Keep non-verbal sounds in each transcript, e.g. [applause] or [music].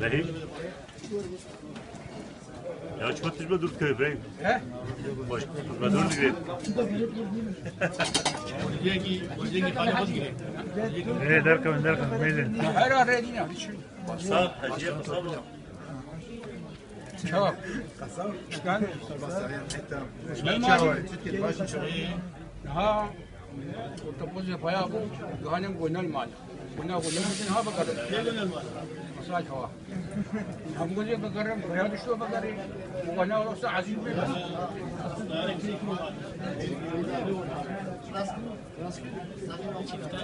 Rahim. Ya çıkma tüzme dur köy İbrahim. He? Boş tutma dur diye. Evet Erkan, Erkan, Meydin. Her ara yine için. Sağ hacıya sağ ol. Çok. Ben ha otobüs yapaya bu ganem goynal mal. Buna goynal için ha bakar. Masaj hava. Ham goynal bakarım, ya düştü bakarım. Bu goynal olsa aziz bir.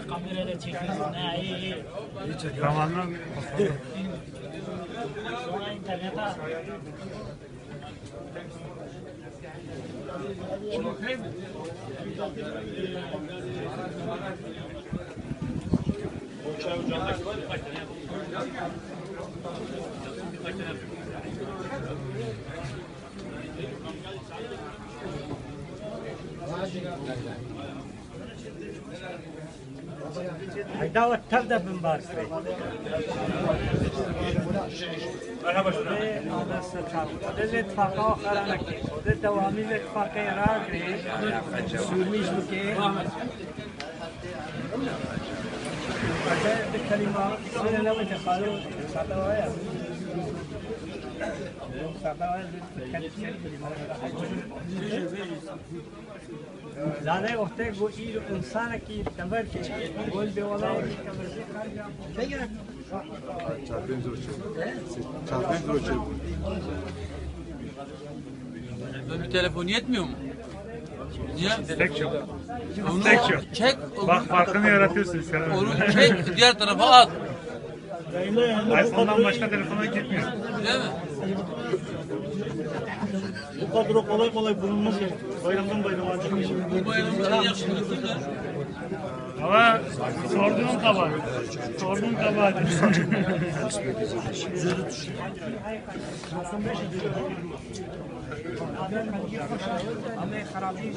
Kamerayla çekiyorsun. Ha iyi iyi. Zamanla Sonra internete Haydava tavda دعوة تبدأ من باسري مرحبا شكرا هذا السلطان هذا اتفاقا خرانك هذا دوامي الاتفاقا راقري سورميش بكي بالكلمة سنة لو انت قالوا ساعتا وايا ساعتا وايا var زاده وقتی گو ایرو انسان کی کمر کی گل به والا کی کمر سے خارج بگیر Böyle bir telefon yetmiyor mu? Niye? tek yok. Onu Tek yok. çek, Bak farkını yaratıyorsun sen. onu çek, diğer tarafa at. Yayınla iPhone'dan başka telefona gitmiyor. Bu kadro kolay kolay bulunmaz ya. Bayramdan bayrama acık. Bu bayramda en da. Ama sorduğun kabahat. Sorduğun kabahat. [laughs] Ama harabi.